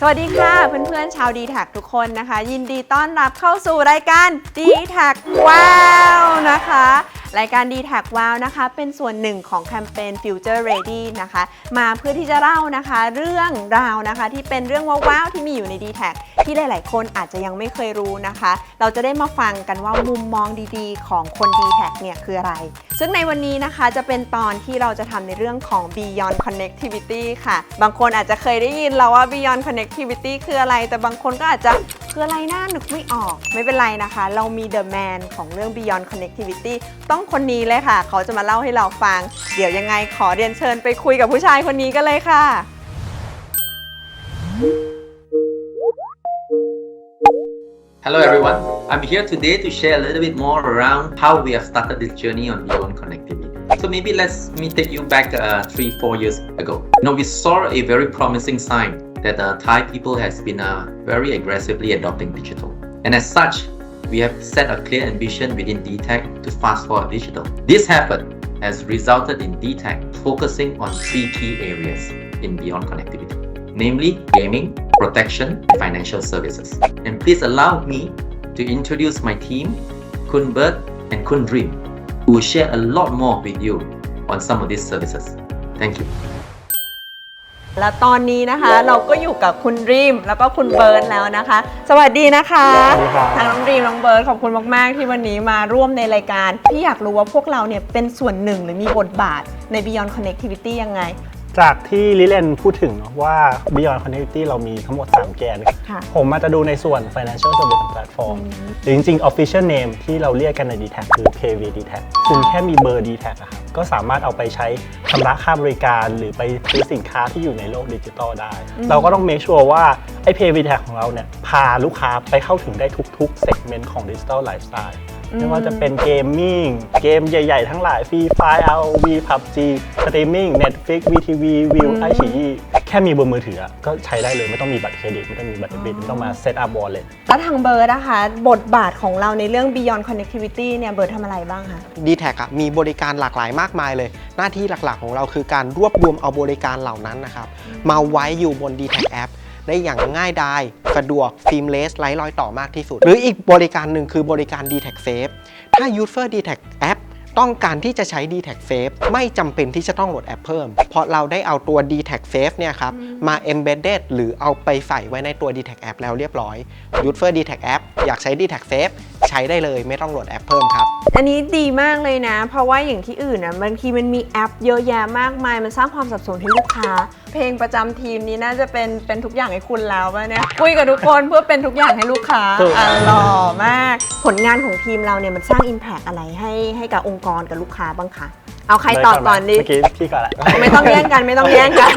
สวัสดีค่ะเพื่อนๆชาว d t แท็ทุกคนนะคะ ยินดีต้อนรับเข้าสู่รายการ d t แท็ว้าวนะคะ รายการ d t แท็ว้าวนะคะ เป็นส่วนหนึ่งของแคมเปญ Future Ready นะคะ มาเพื่อที่จะเล่านะคะ เรื่องราวนะคะ ที่เป็นเรื่องว้าวๆที่มีอยู่ใน d t แท็ที่หลายๆ คนอาจจะยังไม่เคยรู้นะคะ เราจะได้มาฟังกันว่ามุมมองดีๆ ของคน d t แท็เนี่ยคืออะไรซึ่งในวันนี้นะคะจะเป็นตอนที่เราจะทำในเรื่องของ Beyond Connectivity ค่ะ บางคนอาจจะเคยได้ยินแล้วว่า Beyond Connectivity คืออะไร แต่บางคนก็อาจจะคืออะไรน่าหนึกไม่ออก ไม่เป็นไรนะคะ เรามี The Man ของเรื่อง Beyond Connectivity ต้องคนนี้เลยค่ะ เขาจะมาเล่าให้เราฟัง เดี๋ยวยังไงขอเรียนเชิญไปคุยกับผู้ชายคนนี้กันเลยค่ะ Hello everyone, I'm here today to share a little bit more around how we have started this journey on Beyond Connectivity. So maybe let's me take you back uh, three, four years ago. You know, we saw a very promising sign that uh, Thai people has been uh, very aggressively adopting digital. And as such, we have set a clear ambition within DTEC to fast forward digital. This effort has resulted in DTEC focusing on three key areas in Beyond Connectivity namely gaming, protection, and financial services. And please allow me to introduce my team, Kun Bert and Kun Dream, who will share a lot more with you on some of these services. Thank you. และตอนนี้นะคะเราก็อยู่กับคุณรีมแล้วก็คุณเบิร์ดแล้วนะคะ สวัสดีนะคะสวัสดีครับ ทางน้องรีมน้องเบิร์ดขอบคุณมาก ๆ ที่วันนี้มาร่วมในรายการพี่อยากรู้ว่าพวกเราเนี่ยเป็นส่วนหนึ่งหรือมีบทบาทใน Beyond Connectivity ยังไง จากที่ลิเลนพูดถึงเนอะว่า Beyond Connectivity เรามีทั้งหมด 3 แกน ค่ะ ผมมาจะดูในส่วน Financial Service and Platform หรือจริงๆ Official Name ที่เราเรียกกันใน d t แทคือ PayV d t แทคุณแค่มีเบอร์ d t แทอะครับ ก็สามารถเอาไปใช้ชำระค่าบริการ หรือไปซื้อสินค้าที่อยู่ในโลกดิจิตอลได้ เราก็ต้อง make sure ว่าไอ้ PayV d t แทของเราเนี่ยพาลูกค้าไปเข้าถึงได้ทุกๆ segment ของ Digital Lifestyle ไม่ว่าจะเป็นเกมมิ่งเกมใหญ่ ๆ ทั้งหลาย Free Fire ROV PUBG Streaming Netflix VTV View ไอฉีแค่มีบนมือถืออะก็ใช้ได้เลยไม่ต้องมีบัตรเครดิต ไม่ต้องมีบัตรเดบิตไม่ต้องมา set up wallet แล้วทางเบิร์ดนะคะ บทบาทของเราในเรื่อง Beyond Connectivity เนี่ยเบิร์ดทำอะไรบ้างคะ d t แทอะมีบริการหลากหลายมากมายเลย หน้าที่หลักๆของเราคือการรวบรวมเอาบริการเหล่านั้นนะครับ มาไว้อยู่บน d t แทแอปได้อย่างง่ายดายสะดวกฟิล์มเลสไร้รอยต่อมากที่สุด หรืออีกบริการหนึ่งคือบริการ d t แท Save ถ้า User d t แทแอป ต้องการที่จะใช้ d t แท Save ไม่จำเป็นที่จะต้องโหลดแอปเพิ่ม เพราะเราได้เอาตัว d t แท Save เนี่ยครับมา embedded หรือเอาไปใส่ไว้ในตัว d t แทแอปแล้วเรียบร้อย User d t แทแอปอยากใช้ d t แท Save ใช้ได้เลยไม่ต้องโหลดแอปเพิ่มครับ อันนี้ดีมากเลยนะ เพราะว่าอย่างที่อื่นนะบางทีมันมีแอปเยอะแยะมากมาย มันสร้างความสับสนให้ลูกค้า เพลงประจำทีมนี้น่าจะเป็นเป็นทุกอย่างให้คุณแล้วป่ะเนี่ยคุยกับทุกคนเพื่อเป็นทุกอย่างให้ลูกค้าถูก อะหล่อมาก ผลงานของทีมเราเนี่ยมันสร้าง Impact อะไรให้ให้กับองค์กรกับลูกค้าบ้างคะเอาใครตอบก่อนดีเมื่อกี้พี่ก่อนแหละ ไม่ต้องแย่งกันไม่ต้องแย่งกัน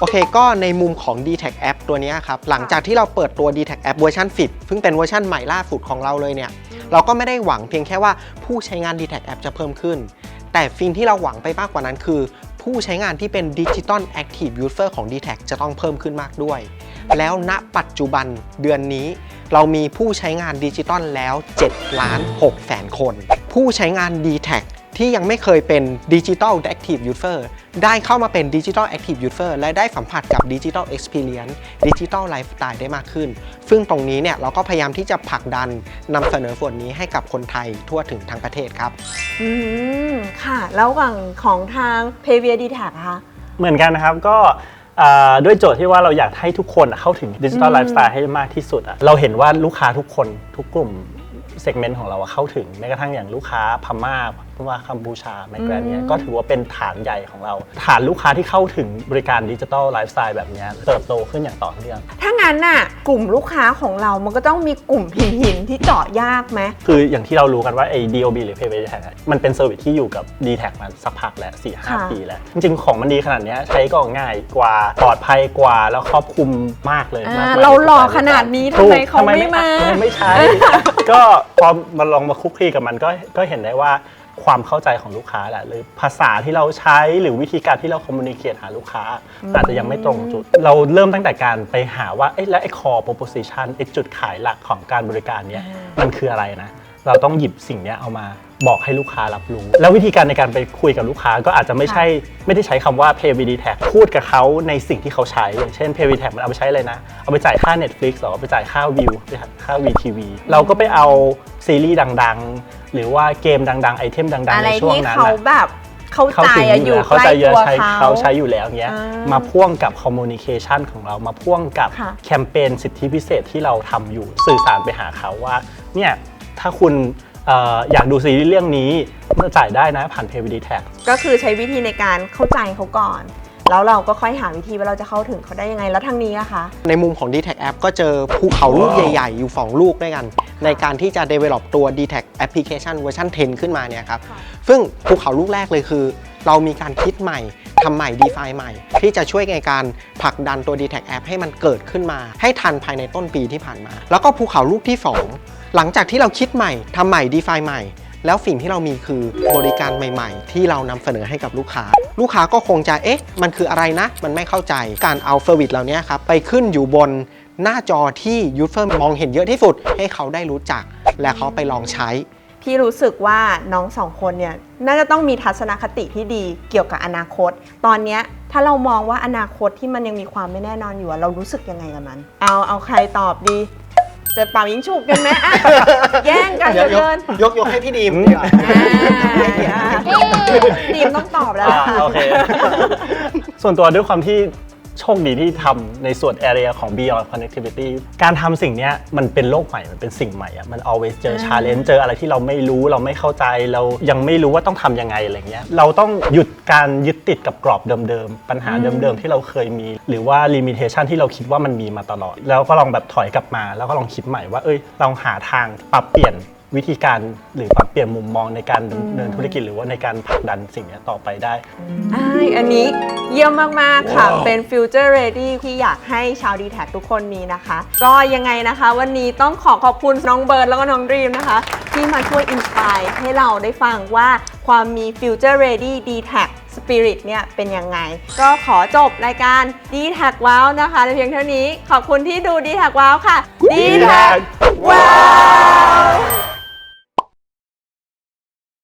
โอเค ก็ในมุมของ d t แท App ตัวเนี้ยครับ หลังจากที่เราเปิดตัว d t แท App เวอร์ชัน10ซึ่งเป็นเวอร์ชันใหม่ล่าสุดของเราเลยเนี่ย เราก็ไม่ได้หวังเพียงแค่ว่าผู้ใช้งาน d t แท App จะเพิ่มขึ้น แต่สิ่งที่เราหวังไปมากกว่านั้นคือ ผู้ใช้งานที่เป็น Digital Active User ของ d t แทจะต้องเพิ่มขึ้นมากด้วย แล้วณปัจจุบันเดือนนี้ เรามีผู้ใช้งานดิจิตอลแล้ว7ล้าน6แสนคน ผู้ใช้งาน d t แทที่ยังไม่เคยเป็น Digital Active User ได้เข้ามาเป็น Digital Active User และได้สัมผัสกับ Digital Experience Digital Lifestyle ได้มากขึ้น ซึ่งตรงนี้เนี่ยเราก็พยายามที่จะผลักดันนำเสนอส่วนนี้ให้กับคนไทยทั่วถึงทั้งประเทศครับ อืม ค่ะ แล้วฝั่งของทาง p a v i a d t a g คะ เหมือนกันนะครับก็อ่าด้วยโจทย์ที่ว่าเราอยากให้ทุกคนอะเข้าถึงดิจิทัลอืมไลฟ์สไตล์ให้มากที่สุดอะเราเห็นว่าลูกค้าทุกคนทุกกลุ่มเซกเมนต์ของเราอะเข้าถึงแม้กระทั่งอย่างลูกค้าพม่า พม่ากัมพูชาไมเกรนเนี่ยก็ถือว่าเป็นฐานใหญ่ของเรา ฐานลูกค้าที่เข้าถึงบริการดิจิทัลไลฟ์สไตล์แบบเนี้ยเติบโตขึ้นอย่างต่อเนื่อง ถ้างั้นน่ะกลุ่มลูกค้าของเรามันก็ต้องมีกลุ่มหินหินๆที่เจาะยากไหมคืออย่างที่เรารู้กันว่าไอ้ DOB หรือ Pay by d t a g มันเป็นเซอร์วิสที่อยู่กับ d t a g มาสักพักแล้ว4ค่ะ5ปีแล้ว จริงๆ ของมันดีขนาดเนี้ยใช้ก็ง่ายกว่าปลอดภัยกว่าแล้วครอบคลุมมากเลยอ่ามมกมยเราหล่อขนาดนี้ถูกทำไมเขาไม่มาทำไไม่ใช้ก็พอมาลองมาคุกคีกับมันก็ก็เห็นได้ว่า ความเข้าใจของลูกค้าแหละหรือภาษาที่เราใช้หรือวิธีการที่เราคอมมูนิเคตหาลูกค้าอาจจะยังไม่ตรงจุด เราเริ่มตั้งแต่การไปหาว่าเอ๊ะแล้วไอ้ core proposition ไอ้จุดขายหลักของการบริการเนี้ยมันคืออะไรนะ เราต้องหยิบสิ่งเนี้ยเอามาบอกให้ลูกค้ารับรู้ แล้ววิธีการในการไปคุยกับลูกค้าก็อาจจะไม่ใช่ไม่ได้ใช้คำว่า pay v d tag พูดกับเขาในสิ่งที่เขาใช้ อย่างเช่น pay v d tag มันเอาไปใช้อะไรนะ เอาไปจ่ายค่า Netflix หรอเอาไปจ่ายค่าวิวค่า VTV เราก็ไปเอาซีรีส์ดังๆ หรือว่าเกมดังๆ ไอเทมดังๆอะไรในช่วงที่นั้นเขาน่ะแบบเข้าเขาใจถึงอะออยู่ยู่แล้วเขาใกล้ใจเยตัวอะใช้เขาเขาใช้อยู่แล้วเงี้ยอ่ามมาพ่วงกับคอมมูนิเคชันของเรามาพ่วงกับค่ะแคมเปญสิทธิพิเศษที่เราทำอยู่สื่อสารไปหาเขาว่าเนี่ย ถ้าคุณเอ่ออยากดูซีรีส์เรื่องนี้มาจ่ายได้นะผ่าน p a y v d Tag ก็คือใช้วิธีในการเข้าใจเขาก่อน แล้วเราก็ค่อยหาวิธีว่าเราจะเข้าถึงเขาได้ยังไงแล้วทางนี้อะคะ ในมุมของ d t a c App ก็เจอภูเขาลูกใหญ่ ๆ อยู่2ลูกด้วยกัน ในการที่จะ develop ตัว d t a c Application เวอร์ชัน10 ขึ้นมาเนี่ยครับค่ะซึ่งภูเขาลูกแรกเลยคือ เรามีการคิดใหม่ ทำใหม่ define ใหม่ ที่จะช่วยในการผลักดันตัว d t a c App ให้มันเกิดขึ้นมา ให้ทันภายในต้นปีที่ผ่านมา แล้วก็ภูเขาลูกที่ 2 หลังจากที่เราคิดใหม่ทำใหม่ define ใหม่ แล้วสิ่งที่เรามีคือบริการใหม่ ๆ ที่เรานำเสนอให้กับลูกค้า ลูกค้าก็คงจะเอ๊ะ มันคืออะไรนะ มันไม่เข้าใจการเอาเซอร์วิสเหล่านี้ครับไปขึ้นอยู่บนหน้าจอที่ยูเซอร์มองเห็นเยอะที่สุด ให้เขาได้รู้จัก และเขาไปลองใช้ พี่รู้สึกว่าน้องสองคนเนี่ยน่าจะต้องมีทัศนคติที่ดีเกี่ยวกับอนาคต ตอนเนี้ยถ้าเรามองว่าอนาคตที่มันยังมีความไม่แน่นอนอยู่อะเรารู้สึกยังไงกับมัน เอาเอาใครตอบดี จะเป่ายิงฉุบกันไหมอะแย่งกันเหลือเกินยกยกให้พี่ดีมดีกว่าอ่าดีมต้องตอบแล้วอ่าล่ะค่ะ โอเค ส่วนตัวด้วยความที่ โชคดีที่ทำในส่วน area ของ beyond connectivity การทำสิ่งเนี้ยมันเป็นโลกใหม่ มันเป็นสิ่งใหม่อะมัน always เจออ่า challenge เจออะไรที่เราไม่รู้เราไม่เข้าใจเรายังไม่รู้ว่าต้องทำยังไงอะไรเงี้ยเราต้องหยุดการยึดติดกับกรอบเดิมๆ ปัญหาเดิมๆ ที่เราเคยมี หรือว่า limitation ที่เราคิดว่ามันมีมาตลอด แล้วก็ลองแบบถอยกลับมา แล้วก็ลองคิดใหม่ว่าเอ้ยลองหาทางปรับเปลี่ยน วิธีการหรือปรับเปลี่ยนมุมมองในการดำเนินธุรกิจหรือว่าในการผลักดันสิ่งเนี้ยต่อไปได้ใช่อันนี้เยี่ยมมาก ๆ ค่ะเป็น Future Ready ที่อยากให้ชาว d t แททุกคนมีนะคะ ก็ยังไงนะคะ วันนี้ต้องขอขอบคุณน้องเบิร์ดแล้วก็น้องดรีมนะคะ ที่มาช่วยอินสปายให้เราได้ฟังว่าความมี Future Ready d t แท Spirit เนี่ยเป็นยังไง ก็ขอจบรายการ d t แท Wow นะคะในเพียงเท่านี้ขอบคุณที่ดู d t แท Wow ค่ะ d t แท Wow